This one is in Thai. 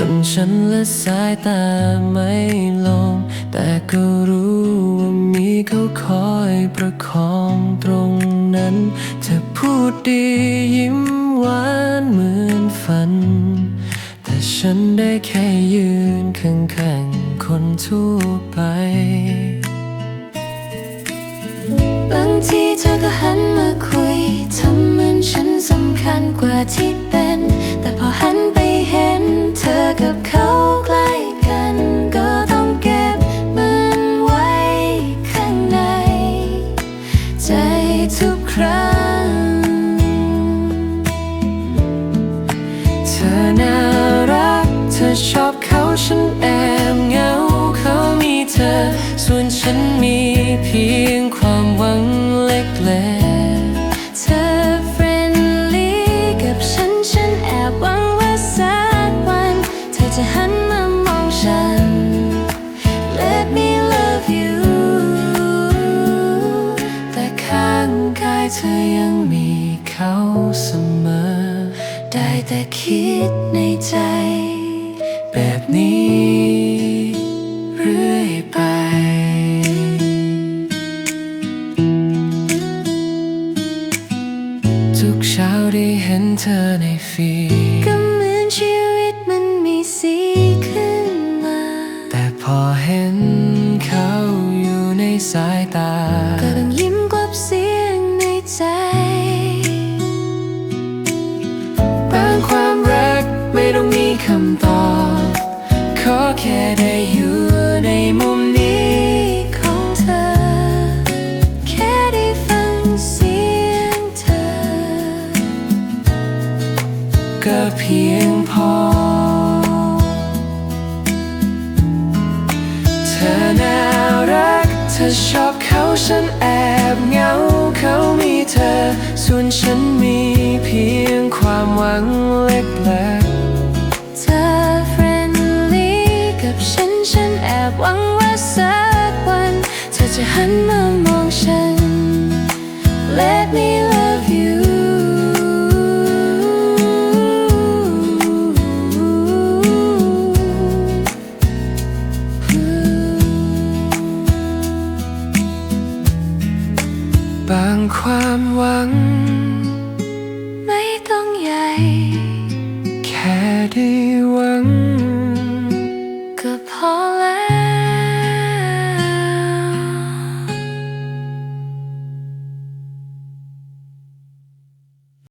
จนฉันละสายตาไม่ลง แต่ก็รู้ว่ามีเขาคอยประคองตรงนั้น เธอพูดดียิ้มหวานเหมือนฝัน แต่ฉันได้แค่ยืนข้างๆคนทั่วไปบางทีเธอก็หันมาคุยทำเหมือนฉันสำคัญกว่าที่เป็น แต่พอ ฉันแอบเหงาเขามีเธอ ส่วนฉันมีเพียงความหวังเล็กเธอเฟรนลี่กับฉันฉันแอบหวังว่าสักวัน เธอจะหันมามองฉัน Let me love you แต่ข้างกายเธอยังมีเขาเสมอ ได้แต่คิดในใจ นี้เรื่อยไปทุกเช้าได้เห็นเธอในฟีดก็เหมือนชีวิตมันมีสีขึ้นมา แต่พอเห็น ก็เพียงพอ เธอน่ารัก เธอชอบเขาฉันแอบเหงา เขามีเธอ ส่วนฉันมีเพียงความหวังเล็กเธอเฟรนลี่กับฉัน ฉันแอบหวังว่าสักวัน เธอจะหันมามองฉัน Let me บางความหวัง ไม่ต้องใหญ่ แค่ได้